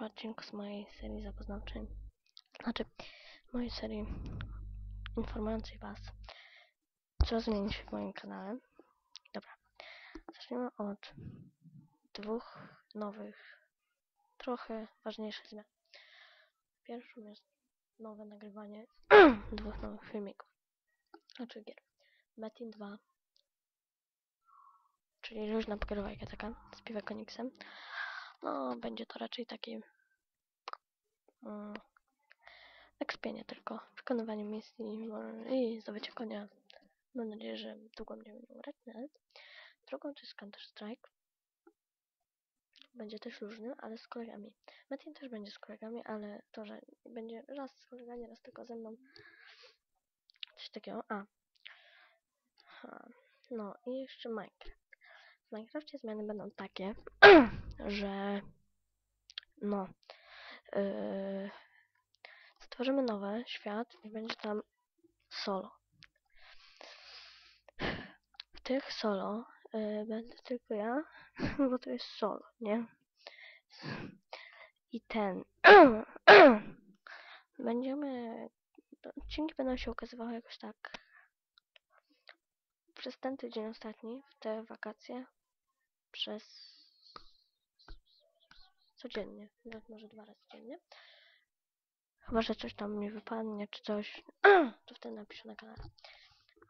odcinek z mojej serii zapoznawczej. Znaczy, mojej serii informującej Was, co zmieni się w moim kanale. Dobra, zacznijmy od dwóch nowych, trochę ważniejszych zmian. Pierwszą jest nowe nagrywanie dwóch nowych filmików. Znaczy gier. Metin 2, czyli luźna pokerowajka taka z Piwekoniksem. No, będzie to raczej taki mm, ekspienie tylko, wykonywanie misji no, i zdobycie konia. Mam nadzieję, że długo będziemy nie grać nawet. Drugą to jest Counter Strike. Będzie też luźny, ale z kolegami. Metin też będzie z kolegami, ale to, że będzie raz z kolegami, raz tylko ze mną. Coś takiego. A. Ha. No i jeszcze Minecraft. W Minecrafcie zmiany będą takie, że no yy, stworzymy nowy świat i będzie tam solo. W tych solo yy, będę tylko ja, bo to jest solo, nie? I ten będziemy odcinki będą się ukazywały jakoś tak przez ten tydzień ostatni, w te wakacje, przez codziennie, nawet może dwa razy dziennie. Chyba, że coś tam mi wypadnie, czy coś, to wtedy napiszę na kanale.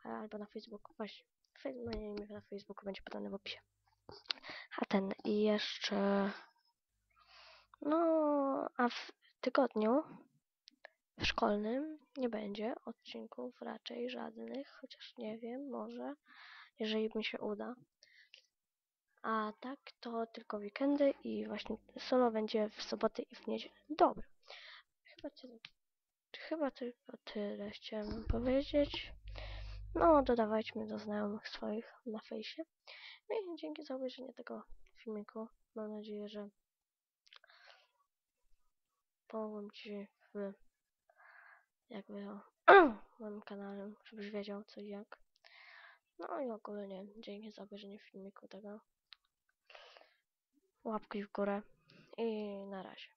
Albo na Facebooku, właśnie. Moje imię na Facebooku będzie podane w opisie. A ten i jeszcze... No, a w tygodniu w szkolnym nie będzie odcinków raczej żadnych, chociaż nie wiem, może, jeżeli mi się uda. A tak to tylko weekendy i właśnie solo będzie w soboty i w niedzielę. Dobra. Chyba, chyba tylko tyle chciałem powiedzieć. No, dodawajcie do znajomych swoich na fejsie. No i dzięki za obejrzenie tego filmiku. Mam nadzieję, że pomogłem Ci w jakby o moim kanale, żebyś wiedział co i jak. No i ogólnie dzięki za obejrzenie filmiku tego. Łapki w górę i na razie.